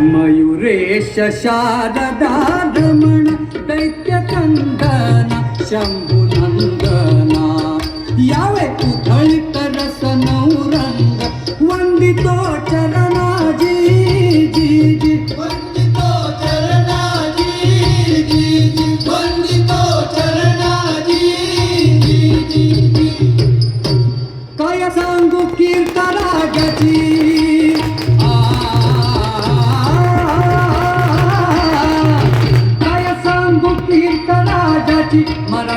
मयुरेश शारदा रमण दैत्य कंदना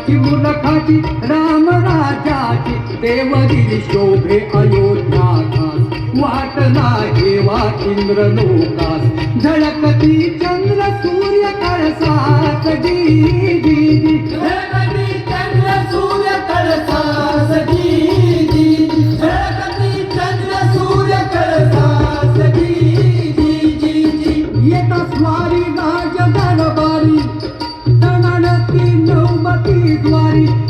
मराठी मुलखाची राम राजाची देवरी शोभे अयोध्या वाट नाही वा इंद्र लोकास झळकती चंद्र सूर्य कळसात जी जी Daddy.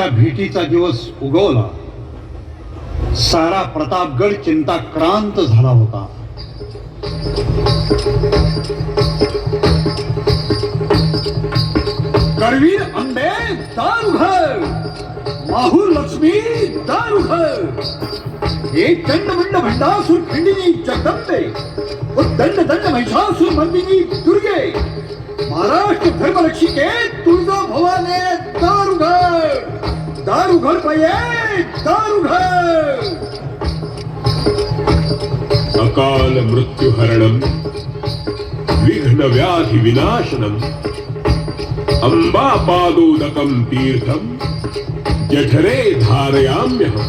खानाच्या भेटीचा दिवस उगवला. सारा प्रतापगड चिंताक्रांत झाला होता. करवीर अंबे दारुघर माहूर लक्ष्मी दारुघर. हे दंडमंड भंडासूर खंडिनी जगदंबे व दंड दंड महिषासूर मंदिनी दुर्गे. महाराष्ट्र धर्मरक्षिके तुळजा दारुघर पाये दारुघर अकाल मृत्युहरणं विघ्नव्याधि विनाशनम् अम्बापादोदकं तीर्थं जठरे धारयाम्यहम्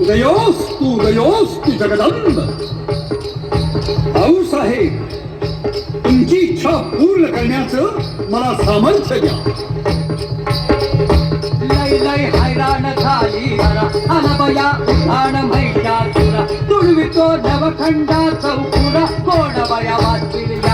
उदयोस्तु उदयोस्तु जगदंब साहेब तुमची इच्छा पूर्ण करण्याचं मला सामर्थ्य द्या. अनबया उठाण महिषासुरा तुळवितो नवखंडा चौकुरा कोण बया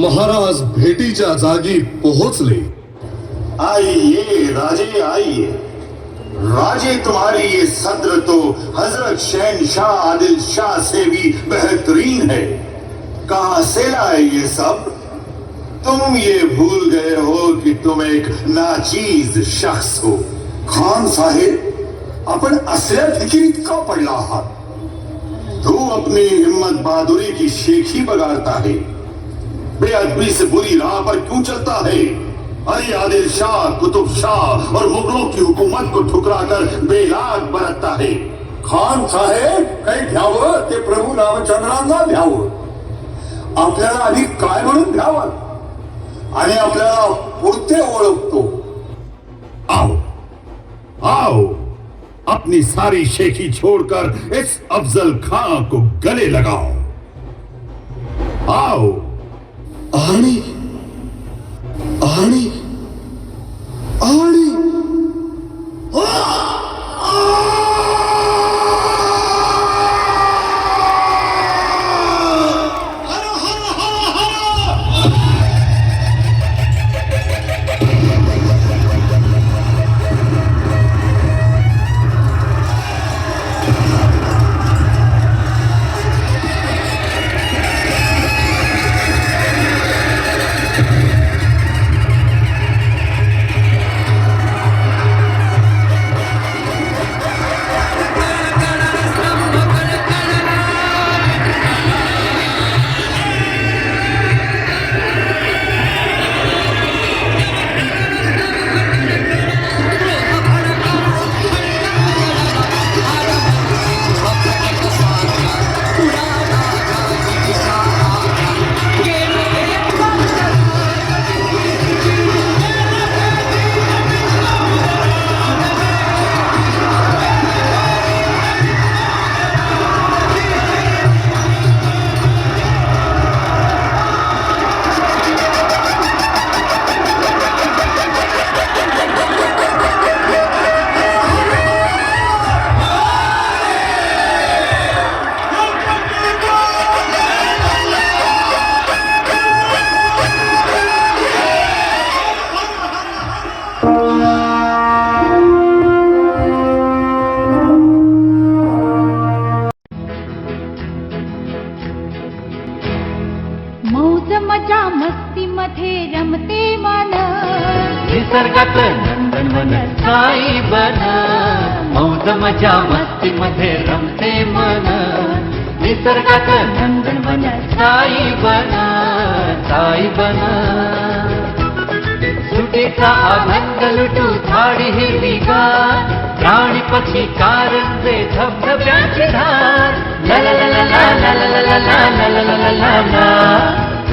महाराज भेटीच्या जागी पोहोचले. आइए, राजे आइए। राजे तुम्हारी ये सद्र तो हज़रत शहनशाह आदिल शाह से भी बेहतरीन है। कहा से लाए ये सब? तुम ये भूल गए हो कि तुम एक नाचीज शख्स हो। खान साहेब आपण असल्या फिकिरीत का पड़ रहा तू अपनी हिम्मत बहादुरी की शेखी बगाड़ता है। बेअदबी से बुरी राह पर क्यों चलता है? अरे आदिल शाह, कुतुब शाह और मुगलों की हुकूमत को ठुकराकर बेलाग बरतता है। खान साहेब, काही घ्यावं ते प्रभू रामचंद्रांना द्यावं आपल्याला आधी काय म्हणून द्यावं आणि आपल्याला पुरते ओळखतो। आओ आओ अपनी सारी शेखी छोड़कर इस अफजल खां को गले लगाओ। आओ आणि आणि मज़ा मस्ती मध्ये रमते मन निसर्गात नंदनवन साई बन मौज मज़ा मस्ती मध्ये रमते मन निसर्गात नंदनवन साई बन साई बन सुटीचा आनंद लुटू झाडी हिरवीगार प्राणी पक्षी कारंजे धबधब्याची धार ला ला ला ला ला ला ला ला ला ला ला ला